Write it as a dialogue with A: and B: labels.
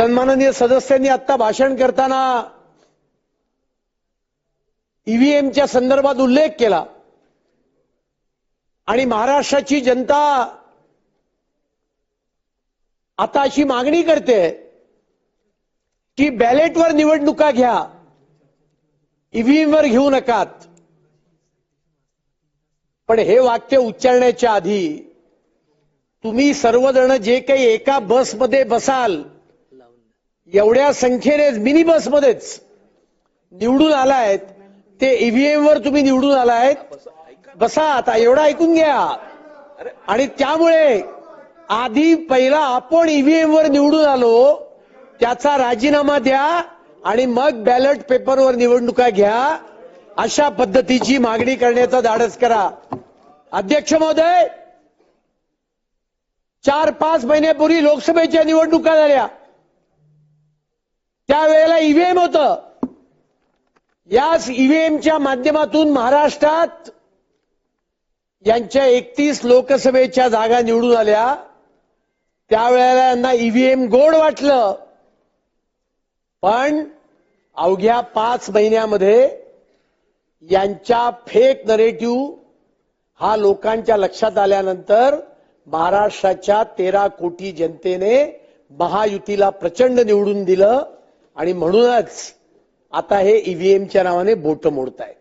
A: सन्माननीय सदस्यांनी आता भाषण करताना ईव्हीएमच्या संदर्भात उल्लेख केला. आणि महाराष्ट्राची जनता आता अशी मागणी करते की बॅलेटवर निवडणुका घ्या ईव्हीएमवर घेऊ नकात. पण हे वाक्य उच्चारण्याच्या आधी तुम्ही सर्वजण जे काही एका बसमध्ये बसाल एवढ्या संख्येने मिनी बसमध्येच निवडून आलायत. ते ईव्हीएम वर तुम्ही निवडून आलायत. बसा आता एवढा ऐकून घ्या. आणि त्यामुळे आधी पहिला आपण ईव्हीएम वर निवडून आलो त्याचा राजीनामा द्या आणि मग बॅलेट पेपरवर निवडणुका घ्या. अशा पद्धतीची मागणी करण्याचा धाडस करा. अध्यक्ष महोदय चार पाच महिन्यापूर्वी लोकसभेच्या निवडणुका झाल्या. त्यावेळेला ईव्हीएम होतं. याच ईव्हीएमच्या माध्यमातून महाराष्ट्रात यांच्या एकतीस लोकसभेच्या जागा निवडून आल्या. त्यावेळेला यांना ईव्हीएम गोड वाटलं. पण अवघ्या पाच महिन्यामध्ये यांच्या फेक नरेटिव्ह हा लोकांच्या लक्षात आल्यानंतर महाराष्ट्राच्या तेरा कोटी जनतेने महायुतीला प्रचंड निवडून दिलं. आणि म्हणूनच आता हे ईव्हीएमच्या नावाने बोट मोडतायत.